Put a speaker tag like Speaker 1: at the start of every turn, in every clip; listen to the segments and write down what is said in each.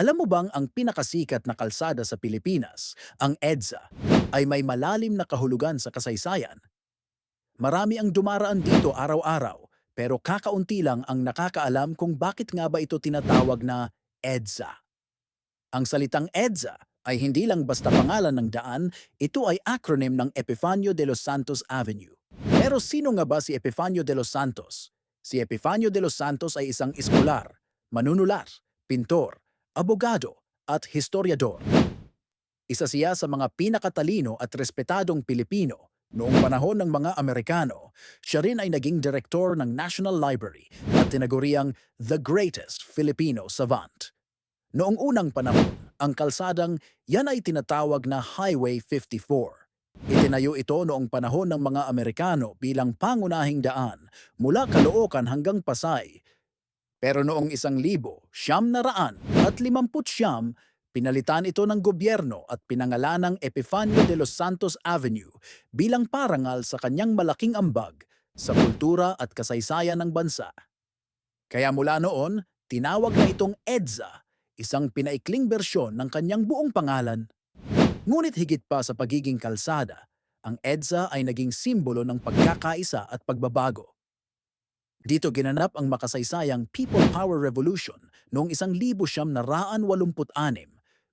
Speaker 1: Alam mo bang ang pinakasikat na kalsada sa Pilipinas, ang EDSA, ay may malalim na kahulugan sa kasaysayan? Marami ang dumaraan dito araw-araw, pero kakaunti lang ang nakakaalam kung bakit nga ba ito tinatawag na EDSA. Ang salitang EDSA ay hindi lang basta pangalan ng daan, ito ay acronym ng Epifanio de los Santos Avenue. Pero sino nga ba si Epifanio de los Santos? Si Epifanio de los Santos ay isang iskolar, manunulat, pintor, abogado at historiador. Isa siya sa mga pinakatalino at respetadong Pilipino. Noong panahon ng mga Amerikano, siya rin ay naging direktor ng National Library at tinaguriang the greatest Filipino savant. Noong unang panahon, ang kalsadang yan ay tinatawag na Highway 54. Itinayo ito noong panahon ng mga Amerikano bilang pangunahing daan mula Caloocan hanggang Pasay pero noong isang libo, siyam na raan at limamput siyam, pinalitan ito ng gobyerno at pinangalanang Epifanio de los Santos Avenue bilang parangal sa kanyang malaking ambag sa kultura at kasaysayan ng bansa. Kaya mula noon, tinawag na itong EDSA, isang pinaikling bersyon ng kanyang buong pangalan. Ngunit higit pa sa pagiging kalsada, ang EDSA ay naging simbolo ng pagkakaisa at pagbabago. Dito ginanap ang makasaysayang People Power Revolution noong 1986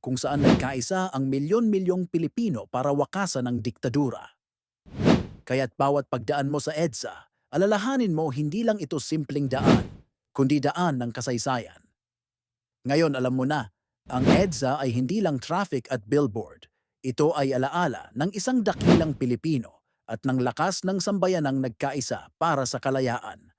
Speaker 1: kung saan nagkaisa ang milyon-milyong Pilipino para wakasan ang diktadura. Kaya't bawat pagdaan mo sa EDSA, alalahanin mo hindi lang ito simpleng daan, kundi daan ng kasaysayan. Ngayon alam mo na, ang EDSA ay hindi lang traffic at billboard. Ito ay alaala ng isang dakilang Pilipino at ng lakas ng sambayanang nagkaisa para sa kalayaan.